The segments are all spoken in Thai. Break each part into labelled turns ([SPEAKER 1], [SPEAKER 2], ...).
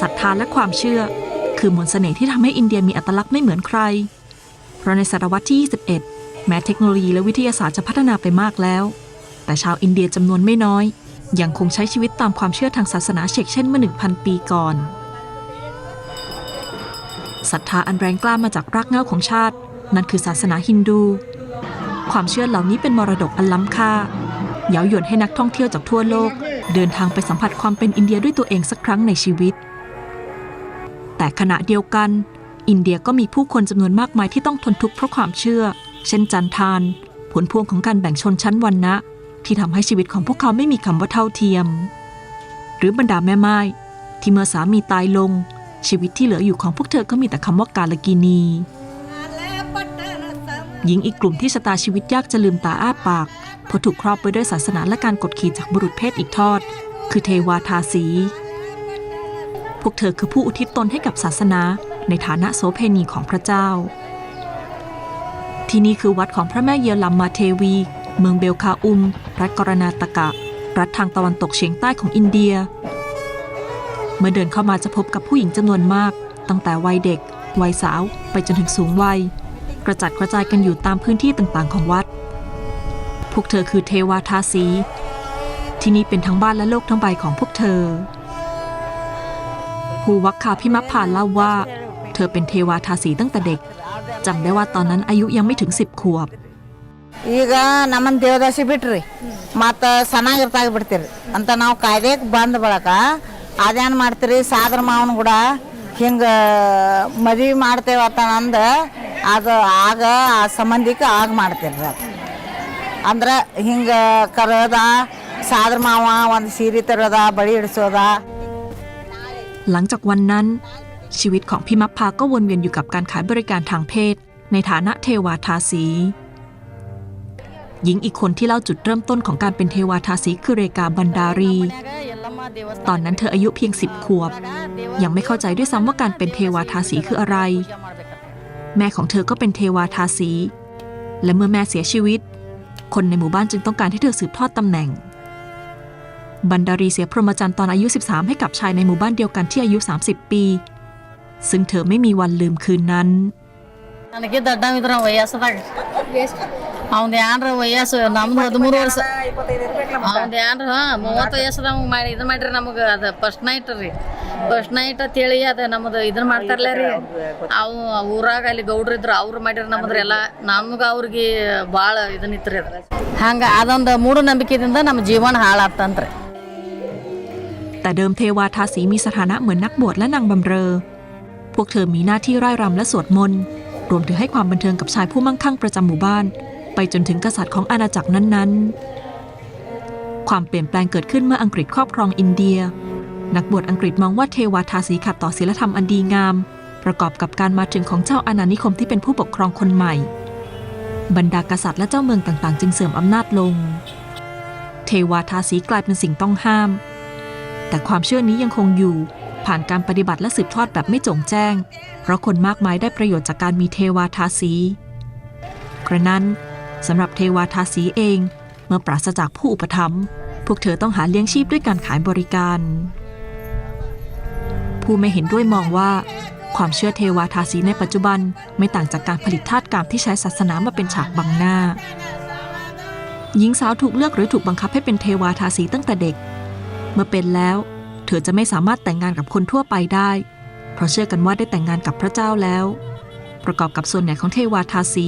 [SPEAKER 1] ศรัทธาและความเชื่อ คือมนต์เสน่ห์ที่ทำให้อินเดียมีอัตลักษณ์ไม่เหมือนใคร เพราะในศตวรรษที่ 21 แม้เทคโนโลยีและวิทยาศาสตร์จะพัฒนาไปมากแล้ว แต่ชาวอินเดียจำนวนไม่น้อย ยังคงใช้ชีวิตตามความเชื่อทางศาสนาเชกเช่นเมื่อ 1,000 ปีก่อนศรัทธาอันแรงกล้ามาจากรากเหง้าของชาติ นั่นคือศาสนาฮินดู ความเชื่อเหล่านี้เป็นมรดกอันล้ำค่าเย้ายวนให้นักท่องเที่ยวจากทั่วโลก เดินทางไปสัมผัสความเป็นอินเดียด้วยตัวเองสักครั้งในชีวิต แต่ขณะเดียวกัน อินเดียก็มีผู้คนจำนวนมากมายที่ต้องทนทุกข์เพราะความเชื่อ เช่นจันทาน ผลพวงของการแบ่งชนชั้นวรรณะ ที่ทำให้ชีวิตของพวกเขาไม่มีคำว่าเท่าเทียม หรือบรรดาแม่ไม้ที่เมื่อสามีตายลง ชีวิตที่เหลืออยู่ของพวกเธอก็มีแต่คำว่ากาลกินี หญิงอีกกลุ่มที่ชะตาชีวิตยากจะลืมตาอ้าปากเพราะถูกครอบไว้ด้วยศาสนาและการกดขี่จากบุรุษเพศอีกทอด คือเทวาทาสี พวกเธอคือผู้อุทิศตนให้กับศาสนาในฐานะโสเพณีของพระเจ้า ที่นี่คือวัดของพระแม่เยลัมมาเทวี เมืองเบลคาอุม รัฐกรณาตกะ รัฐทางตะวันตกเฉียงใต้ของอินเดีย เมื่อเดินเข้ามาจะพบกับผู้หญิงจำนวนมาก ตั้งแต่วัยเด็ก วัยสาว ไปจนถึงสูงวัย กระจัดกระจายกันอยู่ตามพื้นที่ต่างๆ ของวัด พวกเธอคือเทวาทาสี ที่นี่เป็นทั้งบ้านและโลกทั้งใบของพวกเธอ ภูวัคคาพิมพพานเล่าว่า เธอเป็นเทวาทาสีตั้งแต่เด็กจำได้ว่าตอนนั้นอายุยังไม่ถึงสิบขวบ
[SPEAKER 2] ಈಗ ನಮ್ಮನ್ನ ದೇವದಾಸಿ ಬಿಟ್ರಿ ಮತ್ತು ಚೆನ್ನಾಗಿರ್ತಾಗ ಬಿಡ್ತೀರಿ ಅಂತ ನಾವು ಕಾಯ್ದೆಗೆ ಬಂದ ಬಳಕ ಅದೇನು ಮಾಡ್ತೀರಿ ಸಾದ್ರ ಮಾವನ ಕೂಡ ಹಿಂಗೆ ಮದುವೆ ಮಾಡ್ತೇವತ್ತ ಅಂದ ಅದು ಆಗ ಆ ಸಂಬಂಧಿಕ ಆಗ ಮಾಡ್ತೀರಿ ಅದು ಅಂದ್ರೆ ಹಿಂಗೆ ಕರೋದ ಸಾದ್ರ ಮಾವ ಒಂದು ಸೀರೆ ತರೋದ ಬಳಿ ಹಿಡಿಸೋದ
[SPEAKER 1] หลังจากวันนั้น ชีวิตของพิมัพพาก็วนเวียนอยู่กับการขายบริการทางเพศ ในฐานะเทวาทาสี หญิงอีกคนที่เล่าจุดเริ่มต้นของการเป็นเทวาทาสีคือเรกาบันดารี ตอนนั้นเธออายุเพียงสิบขวบ ยังไม่เข้าใจด้วยซ้ำว่าการเป็นเทวาทาสีคืออะไร แม่ของเธอก็เป็นเทวาทาสี และเมื่อแม่เสียชีวิต คนในหมู่บ้านจึงต้องการให้เธอสืบทอดตำแหน่ง บันดารีเสียพรหมจรรย์ตอนอายุ 13 ให้กับชายในหมู่บ้านเดียวกันที่อายุ 30 ปี ซึ่งเธอไม่มีวันลืมคืนนั้น
[SPEAKER 3] ನನಗೆ ದೊಡ್ಡವಿದ್ರ ವಯಸ್ಸದಾಗ ಅವಂದ ಏನ್ರ ವಯಸ್ಸು ನಮ್ದು ಹದಿಮೂರು ವರ್ಷ ಅವಂದ ಏನ್ರ ಹಾ ಮೂವತ್ತು ವಯಸ್ಸದಾಗ ಮಾಡಿ ಇದನ್ನ ಮಾಡ್ರಿ ನಮಗೆ ಅದು ಫಸ್ಟ್ ನೈಟ್ ರೀ ಫಸ್ಟ್ ನೈಟ್ ಅಂತೇಳಿ ಅದು ನಮ್ದು ಇದನ್ನ ಮಾಡ್ತಾರಲ್ಲ ರೀ ಅವು ಊರಾಗ ಅಲ್ಲಿ ಗೌಡ್ರು ಇದ್ರು ಅವ್ರು ಮಾಡಿರಿ ನಮ್ಮದ್ರಿ ಎಲ್ಲ ನಮ್ಗೆ ಅವ್ರಿಗೆ ಭಾಳ ಇದನ್ನಿತ್ತು ರೀ ಅದು ಹಂಗೆ ಅದೊಂದು ಮೂಢನಂಬಿಕೆದಿಂದ ನಮ್ಮ ಜೀವನ ಹಾಳಾತಂತ್ರಿ
[SPEAKER 1] แต่เดิมเทวาทาสีมีสถานะเหมือนนักบวชและนางบำเรอ พวกเธอมีหน้าที่ร่ายรำและสวดมนต์รวมถึงให้ความบันเทิงกับชายผู้มั่งคั่งประจำหมู่บ้าน ไปจนถึงกษัตริย์ของอาณาจักรนั้นๆ ความเปลี่ยนแปลงเกิดขึ้นเมื่ออังกฤษครอบครองอินเดีย นักบวชอังกฤษมองว่าเทวาทาสีขัดต่อศีลธรรมอันดีงาม ประกอบกับการมาถึงของเจ้าอาณานิคมที่เป็นผู้ปกครองคนใหม่ บรรดากษัตริย์และเจ้าเมืองต่างๆ จึงเสื่อมอำนาจลง เทวาทาสีกลายเป็นสิ่งต้องห้าม แต่ความเชื่อนี้ยังคงอยู่ ผ่านการปฏิบัติและสืบทอดแบบไม่จงแจ้ง เพราะคนมากมายได้ประโยชน์จากการมีเทวาทาสีกระนั้นสำหรับเทวาทาสีเอง เมื่อปราศจากผู้อุปถัมภ์พวกเธอต้องหาเลี้ยงชีพด้วยการขายบริการ ผู้ไม่เห็นด้วยมองว่า ความเชื่อเทวาทาสีในปัจจุบันไม่ต่างจากการผลิตทาสกรรมที่ใช้ศาสนามาเป็นฉากบังหน้า หญิงสาวถูกเลือกหรือถูกบังคับให้เป็นเทวาทาสีตั้งแต่เด็ก มื่อเป็นแล้ว เธอจะไม่สามารถแต่งงานกับคนทั่วไปได้ เพราะเชื่อกันว่าได้แต่งงานกับพระเจ้าแล้ว ประกอบกับส่วนใหญ่ของเทวาทาสี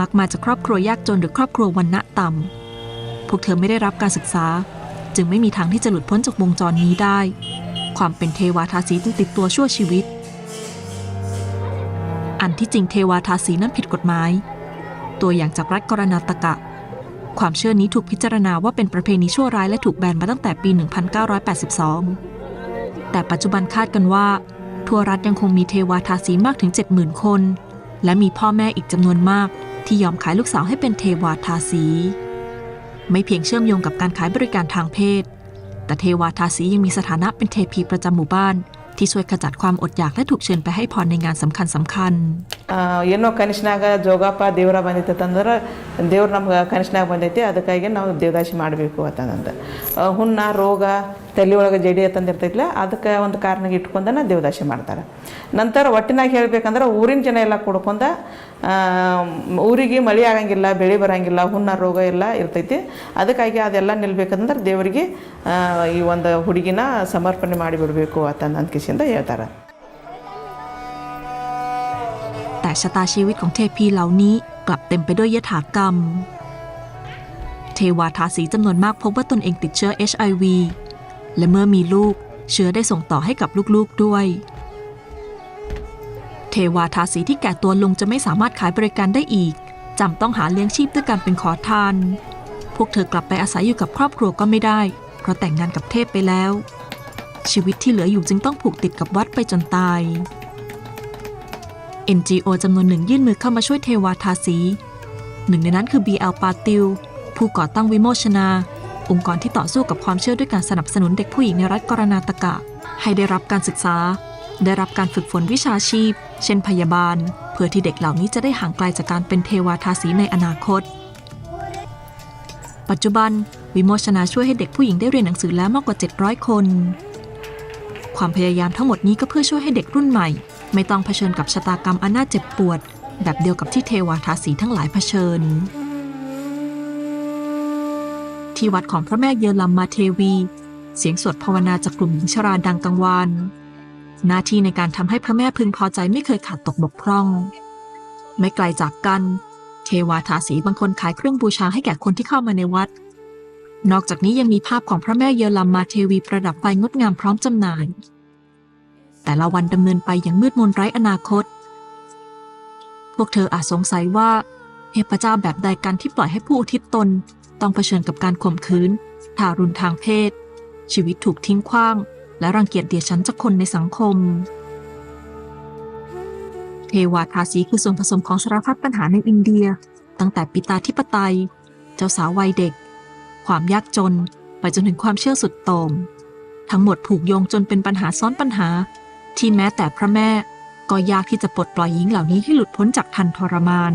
[SPEAKER 1] มักมาจากครอบครัวยากจนหรือครอบครัววันณะต่ำพวกเธอไม่ได้รับการศึกษา จึงไม่มีทางที่จะหลุดพ้นจากวงจรนี้ได้ ความเป็นเทวาทาสีจึงติดตัวชั่วชีวิต อันที่จริงเทวาทาสีนั้นผิดกฎหมาย ตัวอย่างจากรัฐกรณาตกะ ความเชื่อนี้ถูกพิจารณาว่าเป็นประเพณีชั่วร้ายและถูกแบนมาตั้งแต่ปี 1982 แต่ปัจจุบันคาดกันว่า ทั่วรัฐยังคงมีเทวาทาสีมากถึง 70,000 คน และมีพ่อแม่อีกจำนวนมาก ที่ยอมขายลูกสาวให้เป็นเทวาทาสี ไม่เพียงเชื่อมโยงกับการขายบริการทางเพศ แต่เทวาทาสียังมีสถานะเป็นเทพีประจำหมู่บ้าน ที่ช่วยขจัดความอดอยากและถูกเชิญไปให้พรในงานสำคัญสำคัญๆ
[SPEAKER 4] ಆ, ಏನೋ ಕನಿಷ್ನಾಗ ಜೋಗಪ್ಪ ದೇವರ ಬಂದೈತೆ ಅಂದ್ರೆ ದೇವ್ರು ನಮ್ಗೆ ಕನಿಷ್ನಾಗ ಬಂದೈತಿ ಅದಕ್ಕಾಗಿ ನಾವು ದೇವದಾಸಿ ಮಾಡಬೇಕು ಅಂತಂದು ಹುಣ್ಣ ರೋಗ ತಲೆ ಒಳಗೆ ಜಡಿ ತಂದಿರ್ತೈತಿಲ್ಲ ಅದಕ್ಕೆ ಒಂದು ಕಾರಣಕ್ಕೆ ಇಟ್ಕೊಂಡನ ದೇವದಾಸಿ ಮಾಡ್ತಾರೆ ನಂತರ ಒಟ್ಟಿನಾಗ ಹೇಳ್ಬೇಕಂದ್ರೆ ಊರಿನ ಜನ ಎಲ್ಲ ಕುಡ್ಕೊಂಡ ಆ, ಊರಿಗೆ ಮಳೆ ಆಗಂಗಿಲ್ಲ ಬೆಳೆ ಬರಂಗಿಲ್ಲ ಹುಣ್ಣ ರೋಗ ಎಲ್ಲ ಇರ್ತೈತಿ ಅದಕ್ಕಾಗಿ ಅದೆಲ್ಲ ನಿಲ್ಬೇಕಂದ್ರೆ ದೇವರಿಗೆ ಆ, ಈ ಒಂದು ಹುಡುಗಿನ ಸಮರ್ಪಣೆ ಮಾಡಿಬಿಡಬೇಕು ಅಂತ ಅಂದ್ಕಿಸಿಂದ ಹೇಳ್ತಾರೆ
[SPEAKER 1] แต่ชะตาชีวิตของเทพีเหล่านี้กลับเต็มไปด้วยยถากรรม เทวาทาสีจำนวนมากพบว่าตนเองติดเชื้อ HIV และเมื่อมีลูกเชื้อได้ส่งต่อให้กับลูกๆด้วย เทวาทาสีที่แก่ตัวลงจะไม่สามารถขายบริการได้อีกจำต้องหาเลี้ยงชีพด้วยการเป็นขอทาน พวกเธอกลับไปอาศัยอยู่กับครอบครัวก็ไม่ได้ เพราะแต่งงานกับเทพไปแล้ว ชีวิตที่เหลืออยู่จึงต้องผูกติดกับวัดไปจนตาย NGO จำนวนหนึ่งยื่นมือเข้ามาช่วยเทวาทาสี หนึ่งในนั้นคือ BL ปาติลผู้ก่อตั้งวิโมชนา องค์กรที่ต่อสู้กับความเชื่อด้วยการสนับสนุนเด็กผู้หญิงในรัฐกรณาตกะ ให้ได้รับการศึกษา ได้รับการฝึกฝนวิชาชีพ เช่นพยาบาล เพื่อที่เด็กเหล่านี้จะได้ห่างไกลจากการเป็นเทวาทาสีในอนาคต ปัจจุบัน วิโมชนาช่วยให้เด็กผู้หญิงได้เรียนหนังสือแล้วมากกว่า 700 คน ความพยายามทั้งหมดนี้ก็เพื่อช่วยให้เด็กรุ่นใหม่ ไม่ต้องเผชิญกับชะตากรรมอันน่าเจ็บปวด แบบเดียวกับที่เทวาทาสีทั้งหลายเผชิญ ที่วัดของพระแม่เยลัมมาเทวี เสียงสวดภาวนาจากกลุ่มหญิงชราดังกังวานหน้าที่ในการทำให้พระแม่พึงพอใจไม่เคยขาดตกบกพร่อง ไม่ไกลจากกัน เทวาทาสีบางคนขายเครื่องบูชาให้แก่คนที่เข้ามาในวัด นอกจากนี้ยังมีภาพของพระแม่เยลัมมาเทวีประดับไฟงดงามพร้อมจำหน่าย แต่ละวันดำเนินไปอย่างมืดมนไร้อนาคต พวกเธออาจสงสัยว่า เทพเจ้าแบบใดกันที่ปล่อยให้ผู้อุทิศตน ต้องเผชิญกับการข่มขืน ทารุณทางเพศ ชีวิตถูกทิ้งขว้าง และรังเกียจเดียดฉันจากคนในสังคม เทวาทาสีคือส่วนผสมของสารพัดปัญหาในอินเดีย ตั้งแต่ปิตาธิปไตย เจ้าสาววัยเด็ก ความยากจน ไปจนถึงความเชื่อสุดโต่งทั้งหมดผูกโยงจนเป็นปัญหาซ้อนปัญหา ที่แม้แต่พระแม่ก็ยากที่จะปลดปล่อยหญิงเหล่านี้ให้หลุดพ้นจากทันทรมาน